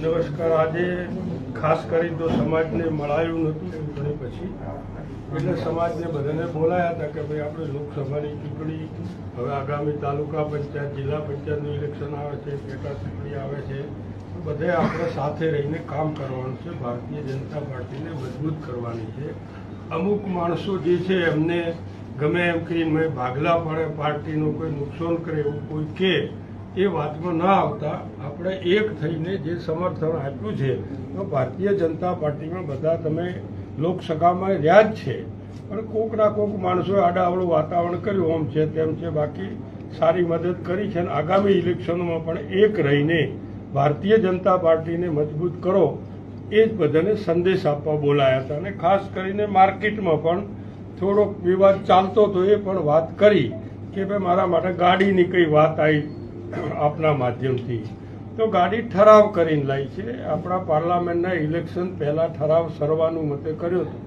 નમસ્કાર. આજે ખાસ કરી તો સમાજને મળાયું નહોતું ચૂંટણી પછી. એટલે સમાજને બધાને બોલાયા હતા કે ભાઈ આપણે લોકસભાની ચૂંટણી, હવે આગામી તાલુકા પંચાયત, જિલ્લા પંચાયતનું ઇલેક્શન આવે છે, પેટા ચૂંટણી આવે છે. બધે આપણે સાથે રહીને કામ કરવાનું છે. ભારતીય જનતા પાર્ટીને મજબૂત કરવાની છે. અમુક માણસો જે છે એમને ગમે એમ કરીને ભાગલા પડે, પાર્ટીનું કોઈ નુકસાન કરે એવું કોઈ કે એ વાતમાં ના આવતા આપણે એક થઈને જે સમર્થન આપ્યું છે, તો ભારતીય જનતા પાર્ટીમાં બધા તમે લોકસભામાં રહ્યા જ છે. પણ કોક ના કોક માણસોએ આડાવડું વાતાવરણ કર્યું, આમ છે તેમ છે, બાકી સારી મદદ કરી છે અને આગામી ઇલેક્શનોમાં પણ એક રહીને ભારતીય જનતા પાર્ટીને મજબૂત કરો, એ જ બધાને સંદેશ આપવા બોલાયા હતા. અને ખાસ કરીને માર્કેટમાં પણ થોડોક વિવાદ ચાલતો હતો, એ પણ વાત કરી કે ભાઈ, મારા માટે ગાડીની કઈ વાત આવી આપના માધ્યમથી. તો ગાડી ઠરાવ કરીને લાવી છે. આપણા પાર્લામેન્ટના ઇલેક્શન પહેલાં ઠરાવ સરવાનું મતે કર્યો હતો.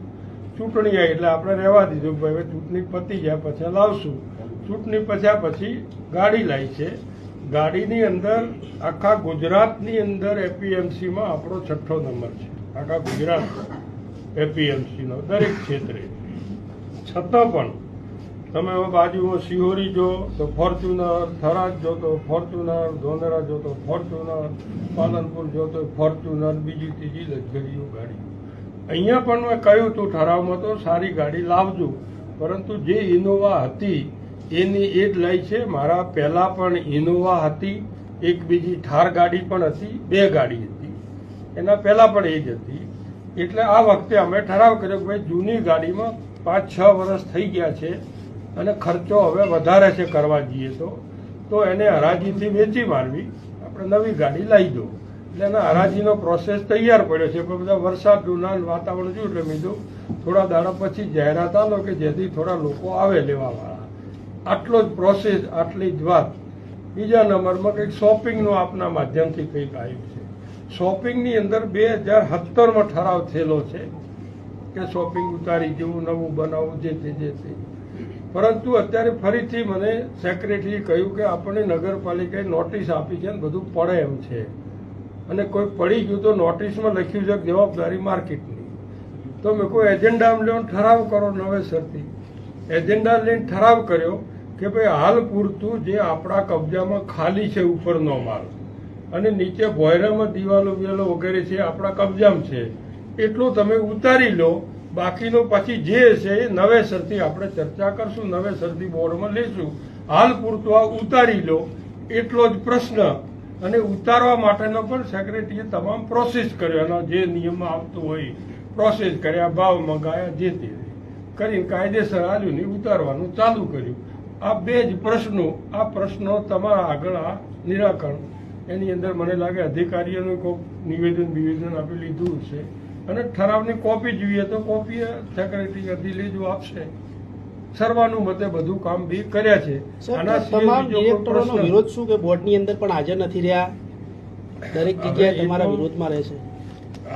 ચૂંટણી આવી એટલે આપણે રહેવા દીધું કે હવે ચૂંટણી પતી જાય પછી લાવશું. ચૂંટણી પછ્યા પછી ગાડી લાવી છે. ગાડીની અંદર આખા ગુજરાતની અંદર એપીએમસીમાં આપણો છઠ્ઠો નંબર છે. આખા ગુજરાત એપીએમસીનો દરેક ક્ષેત્રે. છતાં પણ તમે બાજુમાં સિહોરી જો, તો ફોર્ચ્યુનર, થરાદ જો, તો ફોર્ચ્યુનર, ધોનેરા જો, તો ફોર્ચ્યુનર, પાલનપુર જો, તો ફોર્ચ્યુનર, બીજી ત્રીજી લક્ઝરીઓ ગાડી અહીંયા પણ મેં કહ્યું હતું ઠરાવમાં તો સારી ગાડી લાવજો, પરંતુ જે ઇનોવા હતી, એની એ જ લઈ છે. મારા પહેલાં પણ ઇનોવા હતી, એક બીજી ઠાર ગાડી પણ હતી, બે ગાડી હતી. એના પહેલાં પણ એ જ હતી. એટલે આ વખતે અમે ઠરાવ કર્યો કે ભાઈ જૂની ગાડીમાં પાંચ છ વર્ષ થઈ ગયા છે. અને ખર્ચો હવે વધારે છે કરવા જઈએ તો તો એને હરાજીથી વેચી મારવી. આપણે નવી ગાડી લાવી દો. એટલે એના હરાજીનો પ્રોસેસ તૈયાર પડ્યો છે. પણ બધા વરસાદ ડુનાલ વાતાવરણ જોયું એટલે મીધું થોડા દાડા પછી જાહેરાત આલો કે જેથી થોડા લોકો આવે લેવાવાળા. આટલો જ પ્રોસેસ આટલી જ વાત. બીજા નંબરમાં કંઈક શોપિંગનું આપના માધ્યમથી કંઈક આવ્યું છે. શોપિંગની અંદર બે હજાર સત્તરમાં ઠરાવ થયેલો છે કે શોપિંગ ઉતારી જેવું, નવું બનાવવું, જે તે જે તે. પરંતુ અત્યારે ફરીથી મને સેક્રેટરીએ કહ્યું કે આપણને નગરપાલિકાએ નોટિસ આપી છે ને બધું પડે એમ છે. અને કોઈ પડી ગયું તો નોટિસમાં લખ્યું છે જવાબદારી માર્કેટની. તો મેં કોઈ એજન્ડા લઈને ઠરાવ કરો નવેસરથી એજન્ડા લઈને ઠરાવ કર્યો કે ભાઈ, હાલ પૂરતું જે આપણા કબજામાં ખાલી છે ઉપરનો માલ અને નીચે ભોયરામાં દિવાલો વિવાલો વગેરે છે આપણા કબજામાં છે. એટલું તમે ઉતારી લો બાકીનું પછી જે છે એ નવેસરથી આપણે ચર્ચા કરશું નવેસરથી બોર્ડમાં લેશું હાલ પૂરતું આ ઉતારી લો. એટલો જ પ્રશ્ન. અને ઉતારવા માટેનો પણ સેક્રેટરીએ તમામ પ્રોસેસ કર્યો. એનો જે નિયમમાં આવતું હોય પ્રોસેસ કર્યા ભાવ મંગાયા જે તે. કરીને કાયદેસર આવ્યું ને ઉતારવાનું ચાલુ કર્યું. આ બે જ પ્રશ્નો, આ પ્રશ્નો તમારા આગળ આ નિરાકરણ. એની અંદર મને લાગે અધિકારીઓનું કોઈક નિવેદન નિવેદન આપી લીધું છે અને ઠરાવની કોપી જોઈએ તો કોપી સેક્રેટરી અધી લેજો આપશે. સર્વાનુમતે બધું કામ બી કર્યા છે. આના તમામ ડિરેક્ટરોનો વિરોધ શું કે બોર્ડની અંદર પણ હાજર નથી રહ્યા? દરેક જગ્યાએ તમારા વિરોધમાં રહેશે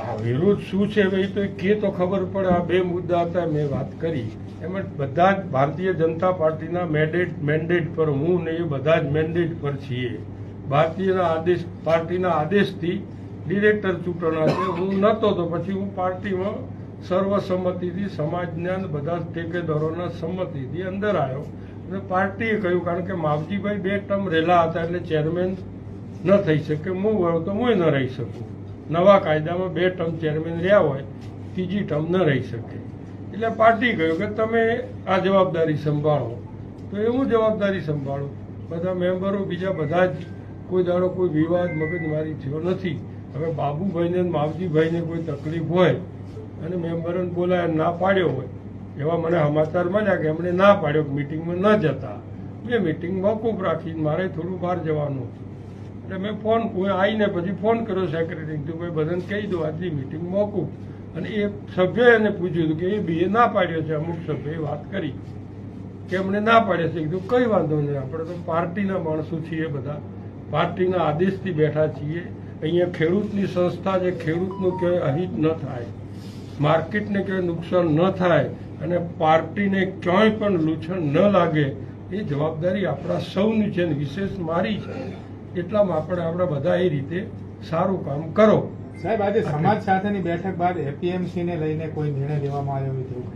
આ વિરોધ શું છે? એ તો કે તો ખબર પડે. આ બે મુદ્દા હતા મેં વાત કરી. એમાં બધા જ ભારતીય જનતા પાર્ટીના મેન્ડેટ મેન્ડેટ પર હું ને એ બધા જ મેન્ડેટ પર છીએ. ભારતીયના આદેશ પાર્ટીના આદેશથી ડિરેક્ટર ચૂંટણા છે. હું નહોતો તો પછી હું પાર્ટીમાં સર્વસંમતિથી સમાજના બધા ઠેકેદારોના સંમતિથી અંદર આવ્યો. અને પાર્ટીએ કહ્યું, કારણ કે માવજીભાઈ બે ટર્મ રહેલા હતા એટલે ચેરમેન ન થઈ શકે. હું હોય તો હું ન રહી શકું. નવા કાયદામાં બે ટર્મ ચેરમેન રહ્યા હોય, ત્રીજી ટર્મ ન રહી શકે. એટલે પાર્ટી કહ્યું કે તમે આ જવાબદારી સંભાળો. તો એ હું જવાબદારી સંભાળું. બધા મેમ્બરો, બીજા બધા જ, કોઈ દાડો કોઈ વિવાદ, મગજમારી થયો નથી. હવે બાબુભાઈને માવજીભાઈને કોઈ તકલીફ હોય અને મેમ્બરોને બોલાય ના પાડ્યો હોય, એવા મને સમાચાર મળ્યા કે એમણે ના પાડ્યો કે મિટિંગમાં ન જતા. મેં મિટિંગ મોકૂફ રાખી મારે થોડું બહાર જવાનું હતું. એટલે મેં ફોન આવીને પછી ફોન કર્યો સેક્રેટરી તો ભાઈ, બધાને કહી દો, આજની મિટિંગ મોકૂફ અને એ સભ્યએ એને પૂછ્યું કે, એ બીએ ના પાડ્યો છે? અમુક સભ્યએ વાત કરી કે, એમણે ના પાડ્યા છે. કીધું, કંઈ વાંધો નહીં, આપણે તો પાર્ટીના માણસો છીએ બધા. પાર્ટીના આદેશથી બેઠા છીએ. અહીંયા ખેડૂતની સંસ્થા જે ખેડૂતનું કહેવાય અહિત ન થાય. માર્કેટને કહેવાય નુકસાન ન થાય અને પાર્ટીને ક્યાંય પણ લૂછણ ન લાગે એ જવાબદારી આપણા સૌની છે ને વિશેષ મારી છે. એટલામાં આપણે આપણે બધા એ રીતે સારું કામ કરો. સાહેબ આજે સમાજ સાથેની બેઠક બાદ એપીએમસીને લઈને કોઈ નિર્ણય લેવામાં આવ્યો હોય તેવું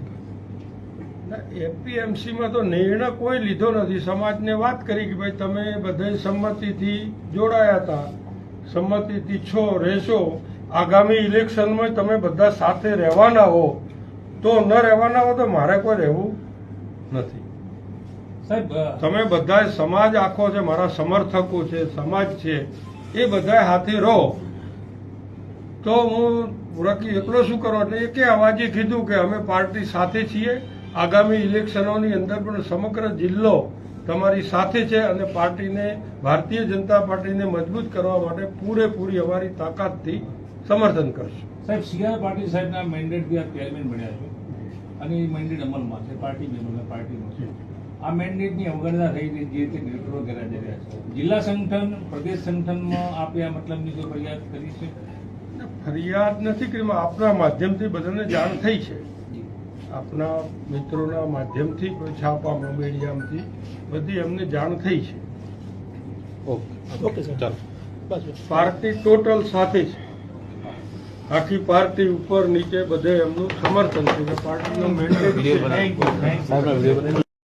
એપીએમસીમાં તો નિર્ણય કોઈ લીધો નથી. સમાજને વાત કરી કે ભાઈ તમે બધા સંમતિથી જોડાયા હતા. સંમતિથી છો રહેશો આગામી ઇલેક્શનમાં તમે બધા સાથે રહેવાના હો. તો ન રહેવાના હો તો મારે કોઈ રહેવું નથી. સાહેબ તમે બધા સમાજ આખો છે મારા સમર્થકો છે સમાજ છે એ બધા હાથે રહો. તો હું રકી એકલો શું કરો? એટલે એકે અવાજે કીધું કે અમે પાર્ટી સાથે છીએ. આગામી ઇલેક્શનોની અંદર પણ સમગ્ર જિલ્લો તમારી સાથે છે અને પાર્ટીને ભારતીય જનતા પાર્ટીને મજબૂત કરવા માટે પૂરેપૂરી અમારી તાકાતથી સમર્થન કરશું. સાહેબ સીઆર પાટીલ સાહેબના મેન્ડેટથી આ ચેરમેન બન્યા છે. અને એ મેન્ડેટ અમલમાં છે પાર્ટી મેમ્બરના પાર્ટીનો છે. આ મેન્ડેટની અવગણના થઈને જે તે નિર્ણયો જઈ રહ્યા છે. જિલ્લા સંગઠન પ્રદેશ સંગઠનમાં આપે આ મતલબની કોઈ ફરિયાદ કરી છે? ફરિયાદ નથી કરી આપના માધ્યમથી બધાને જાણ થઈ છે. આપના મિત્રોના માધ્યમથી કોઈ છાપામાં મીડિયામાંથી બધી અમને જાણ થઈ છે. ઓકે. ચાલો. પાર્ટી ટોટલ સાથે છે. આખી પાર્ટી ઉપર નીચે બધે એમનું સમર્થન છે. પાર્ટીનો મેન્ડેટ